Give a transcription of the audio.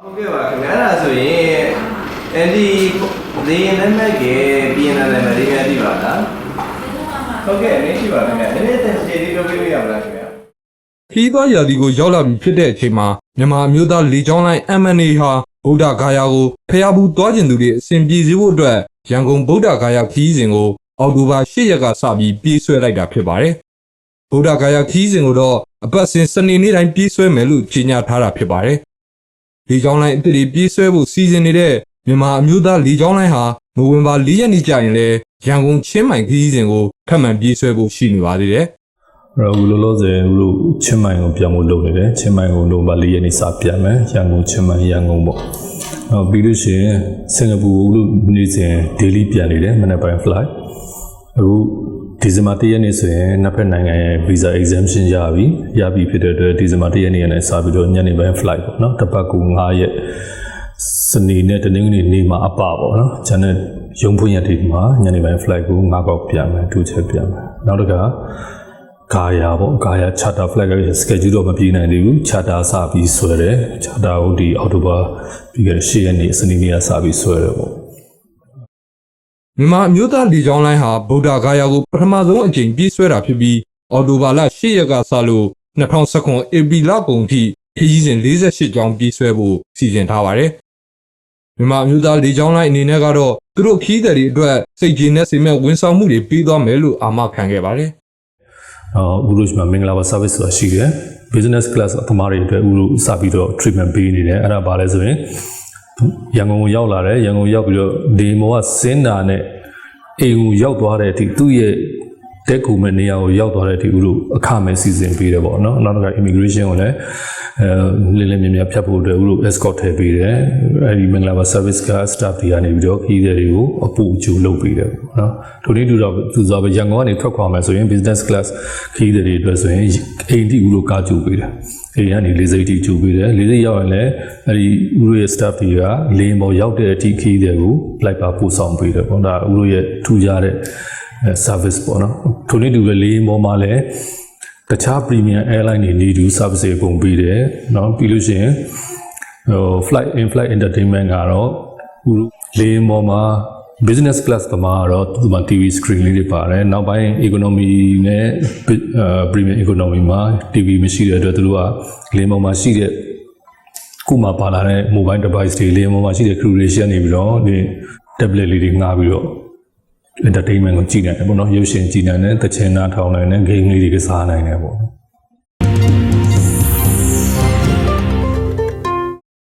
ဟုတ်ကဲ့ပါခင်ဗျာအဲ့ဒါဆိုရင်အဲ့ဒီလေရင်လက်မဲ့ကပြင်လာတယ်မလေးများကြည့်ပါလားဟုတ်ကဲ့အနေရှိပါခင်ဗျာနည်းနည်းတန်ရှည်လေးလုပ်ပေးလို့ရမလားခင်ဗျာခီးသွားရာသီကိုရောက်လာပြီဖြစ်တဲ့အချိန်မှာမြန်မာအမျိုးသားလေကြောင်းလိုင်း MNA ဟာ ဗုဒ္ဓဂါယာကိုဖျားဘူးသွားကျင်သူတွေအစဉ်ပြေစေဖို့အတွက်ရန်ကုန်ဗုဒ္ဓဂါယာခီးစဉ်ကိုအောက်တိုဘာ10ရက်ကစပြီးပြေးဆွဲလိုက်တာဖြစ်ပါတယ်။ဗုဒ္ဓဂါယာခီးစဉ်ကိုတော့အပတ်စဉ်စနေနေ့တိုင်းပြေးဆွဲမယ်လို့ကြေညာထားတာဖြစ်ပါတယ်။လေကြောင်းလိုင်းအသစ်တွေပြေးဆွဲဖို့စီစဉ်နေတဲ့မြန်မာအမျိုးသားလေကြောင်းလိုင်းဟာနိုဝင်ဘာ4ရက်နေ့ကျရင်လည်းရန်ကုန်ချင်းမိုင်ခီးစဉ်ကိုထပ်မံပြေးဆွဲဖို့ရှိနေပါသေးတယ်။အဲ့ တော့အခုလောလောဆယ်ဦးတို့ချင်းမိုင်ကိုပြန်ဖို့လုပ်နေတယ်ချင်းမိုင်ကိုနိုဘာ၄ရက်နေ့စပြန်မယ်ရန်ကုန်ချင်းမိုင်ရန်ကုန်ပေါ့နောက်ပြီးလို့ရှိရင်စင်ကာပူဦးတို့နေ့စဉ် daily ပြန်နေတယ်မနေ့ပိုင်း flight အခုဒီဇင်ဘာ၁ရက်နေ့ဆိုရင်နှစ်ဖက်နိုင်ငံရဲ့ visa exemption ရပြီရပြီဖြစ်တဲ့အတွက်ဒီဇင်ဘာ၁ရက်နေ့ကနေစပြီးတော့ညနေပိုင်း flight ပေါ့နော်တစ်ပတ်ကူ9ရက်စနေနဲ့တနင်္ဂနွေနေ့မှာအပပေါ့နော်ဂျန်တဲ့ရုံဖွင့်ရက်ဒီမှာညနေပိုင်း flight ကို9ပေါက်ပြန်မယ်တူချက်ပြန်မယ်နောက်တစ်ခါ ကာယာပေါ့ကာယာ charter flag ရဲ့ schedule တော့မပြေနိုင်သေးဘူး charter စပြီးဆွဲတယ် charter ကိုဒီအောက်တိုဘာပြီးခဲ့တဲ့10ရက်နေ့စနေနေ့ကစပြီးဆွဲတယ်ပေါ့မြန်မာအမျိုးသားလေကြောင်းလိုင်းဟာဗုဒ္ဓဂါယာကိုပထမဆုံးအကြိမ်ပြေးဆွဲတာဖြစ်ပြီးအော်တိုဘာလ10ရက်ကစလို့2019ဧပြီလကုန်ထိခရီးစဉ်48ကြောင်းပြေးဆွဲဖို့စီစဉ်ထားပါတယ်။မြန်မာအမျိုးသားလေကြောင်းလိုင်းအနေနဲ့ကတော့သူတို့ခရီးသည်တွေအတွက်စိတ်ကြည်နဲ့စိတ်မဲ့ဝန်ဆောင်မှုတွေပေးသွားမယ်လို့အာမခံခဲ့ပါတယ်။ အော်ဦးတို့မှာမင်္ဂလာပါ service ဆိုတာရှိတယ် business class အသမားတွေအတွက်ဦးတို့စပြီးတော့ treatment ပေးနေတယ်အဲ့ဒါပါလဲဆိုရင်ရန်ကုန်ကိုရောက်လာတယ်ရန်ကုန်ရောက်ပြီးတော့ဒီမောကစင်းတာနဲ့အိမ်ကိုရောက်သွားတဲ့အထိသူ့ရဲ့ တက်ကူမဲ့နေရာကိုရောက်သွားတဲ့အထိဦးတို့အခမဲ့စီစဉ်ပေးတယ်ပေါ့နော်နောက်တစ်ခါ immigration ကိုလည်းအဲလေးလေးမြင်မြင်ဖြတ်ဖို့အတွက်ဦးတို့ escort ထည့်ပေးတယ်အဲဒီမင်္ဂလာပါ service က staff တွေကနေပြီးတော့ခရီးသည်တွေကိုအပူအကျူလုပ်ပေးတယ်ပေါ့နော်ထိုနည်းတူတော့သူဆိုပဲရန်ကုန်ကနေထွက်ခွာမယ်ဆိုရင် business class ခရီးသည်တွေအတွက်ဆိုရင်အိမ်တိဦးတို့ကားကြိုပေးတယ်အိမ်ကနေလေးစိတ်တိကြိုပေးတယ်လေးစိတ်ရောက်ရင်လည်းအဲဒီဦးတို့ရဲ့ staff တွေကလေယာဉ်ပေါ်ရောက်တဲ့အထိခရီးသည်ကိုလိုက်ပါပို့ဆောင်ပေးတယ်ပေါ့ဒါဦးတို့ရဲ့ထူကြတဲ့ service ပေါ့နော်ထိုနည်းတူပဲလေယာဉ်ပေါ်မှာလည်းတခြား premium airline တွေနေတူ service တွေပုံပေးတယ်เนาะပြီးလို့ရှိရင်ဟို flight in flight entertainment ကတော့ဟိုလေယာဉ်ပေါ်မှာ business class တမှာကတော့သူ့မှာ TV screen လေးတွေပါတယ်နောက်ပိုင်း economy နဲ့အဲ premium economy မှာ TV မရှိတဲ့အတွက်သူတို့ကလေယာဉ်ပေါ်မှာရှိတဲ့ခုမှပါလာတဲ့ mobile device တွေလေယာဉ်ပေါ်မှာရှိတဲ့ crew တွေရှင်းနေပြီးတော့ဒီ tablet လေးတွေငှားပြီးတော့ entertainment ကိုကြည့်နိုင်တယ်ပေါ့နော်ရုပ်ရှင်ကြည့်နိုင်တယ်သချင်းနားထောင်နိုင်တယ် game လေးတွေကစားနိုင်တယ်ပေါ့